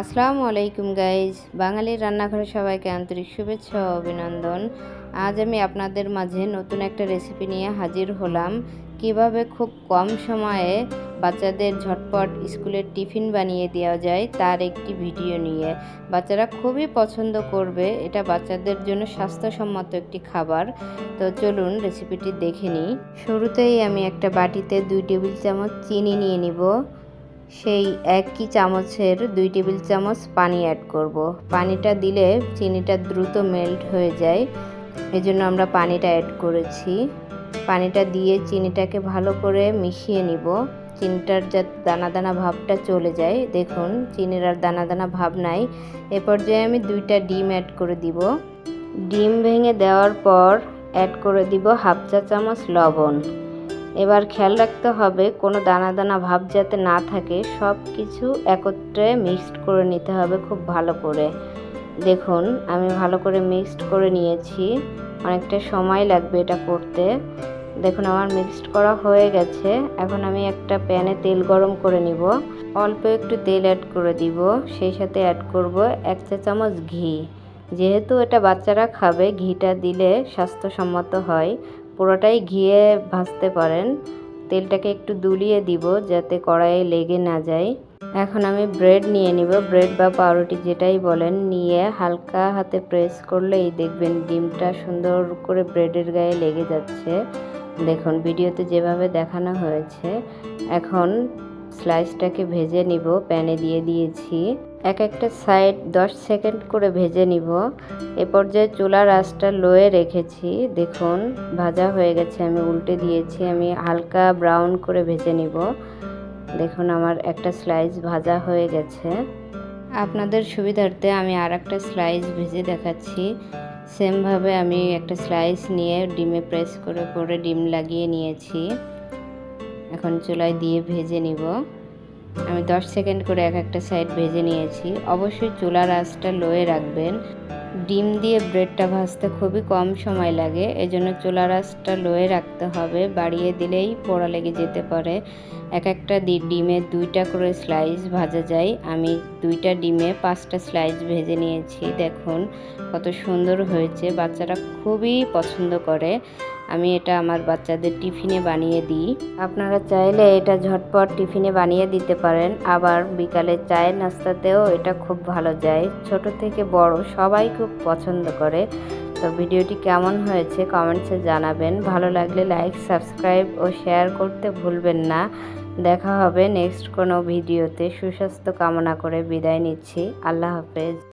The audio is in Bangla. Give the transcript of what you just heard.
আসসালামু আলাইকুম গাইজ। বাঙালির রান্নাঘরে সবাইকে আন্তরিক শুভেচ্ছা ও অভিনন্দন। আজ আমি আপনাদের মাঝে নতুন একটা রেসিপি নিয়ে হাজির হলাম। কীভাবে খুব কম সময়ে বাচ্চাদের ঝটপট স্কুলের টিফিন বানিয়ে দেওয়া যায় তার একটি ভিডিও নিয়ে। বাচ্চারা খুবই পছন্দ করবে, এটা বাচ্চাদের জন্য স্বাস্থ্যসম্মত একটি খাবার। তো চলুন রেসিপিটি দেখে নিই। শুরুতেই আমি একটা বাটিতে দুই টেবিল চামচ চিনি নিয়ে নিব। সেই একই চামচের দুই টেবিল চামচ পানি অ্যাড করব। পানিটা দিলে চিনিটা দ্রুত মেল্ট হয়ে যায়। এজন্য আমরা পানিটা অ্যাড করেছি। পানিটা দিয়ে চিনিটাকে ভালো করে মিশিয়ে নিব। চিনিটার যা দানা দানা ভাবটা চলে যায়। দেখুন, চিনির আর দানা দানা ভাব নাই। এ পর্যায়ে আমি দুইটা ডিম অ্যাড করে দিব। ডিম ভেঙে দেওয়ার পর অ্যাড করে দিব হাফ চা চামচ লবণ। এবার খেয়াল রাখতে হবে কোনো দানা দানা ভাব যাতে না থাকে, সব কিছু একত্রে মিক্সড করে নিতে হবে খুব ভালো করে। দেখুন, আমি ভালো করে মিক্সড করে নিয়েছি, অনেকটা সময় লাগবে এটা করতে। দেখুন, আমার মিক্সড করা হয়ে গেছে, এখন আমি একটা প্যানে তেল গরম করে নিব। অল্প একটু তেল অ্যাড করে দিব, সেই সাথে অ্যাড করব এক চা চামচ ঘি। যেহেতু এটা বাচ্চারা খাবে, ঘিটা দিলে স্বাস্থ্যসম্মত হয়। পুরোটাই ঘিয়ে ভাজতে পারেন। তেলটাকে একটু দুলিয়ে দিব যাতে কড়াইয়ে লেগে না যায়। এখন আমি ব্রেড নিয়ে নিব। ব্রেড বা পাউরুটি যেটাই বলেন, নিয়ে হালকা হাতে প্রেস করলেই দেখবেন ডিমটা সুন্দর করে ব্রেডের গায়ে লেগে যাচ্ছে। দেখুন, ভিডিওতে যেভাবে দেখানো হয়েছে, এখন স্লাইসটাকে ভেজে নিব, প্যানে দিয়ে দিয়েছি। এক একটা সাইড 10 সেকেন্ড করে ভেজে নিব। এ পর্যায়ে চুলার আঁচটা লোয়ে রেখেছি। দেখুন, ভাজা হয়ে গেছে, আমি উল্টে দিয়েছি। আমি হালকা ব্রাউন করে ভেজে নিব। দেখুন, আমার একটা স্লাইস ভাজা হয়ে গেছে। আপনাদের সুবিধার্থে আমি আর একটা স্লাইস ভেজে দেখাচ্ছি। সেমভাবে আমি একটা স্লাইস নিয়ে ডিমে প্রেস করে করে ডিম লাগিয়ে নিয়েছি। এখন চুলায় দিয়ে ভেজে নিব। আমি 10 সেকেন্ড করে এক একটা সাইড ভেজে নিয়েছি। অবশ্যই চুলার আঁচটা লোয়ে রাখবেন। ডিম দিয়ে ব্রেডটা ভাজতে খুবই কম সময় লাগে, এজন্য চুলার আঁচটা লোয়ে রাখতে হবে। বাড়িয়ে দিলেই পোড়া লেগে যেতে পারে। এক একটা ডিমে দুইটা করে স্লাইস ভাজা যায়। আমি দুইটা ডিমে পাঁচটা স্লাইস ভেজে নিয়েছি। দেখুন কত সুন্দর হয়েছে। বাচ্চারা খুবই পছন্দ করে। আমি এটা আমার বাচ্চাদের টিফিনে বানিয়ে দিই। আপনারা চাইলে এটা ঝটপট টিফিনে বানিয়ে দিতে পারেন। আবার বিকালে চায়ের নাস্তাতেও এটা খুব ভালো যায়। ছোট থেকে বড় সবাই খুব পছন্দ করে। তো ভিডিওটি কেমন হয়েছে কমেন্টসে জানাবেন। ভালো লাগলে লাইক, সাবস্ক্রাইব ও শেয়ার করতে ভুলবেন না। দেখা হবে নেক্সট কোনো ভিডিওতে। সুস্বাস্থ্য কামনা করে বিদায় নিচ্ছি। আল্লাহ হাফেজ।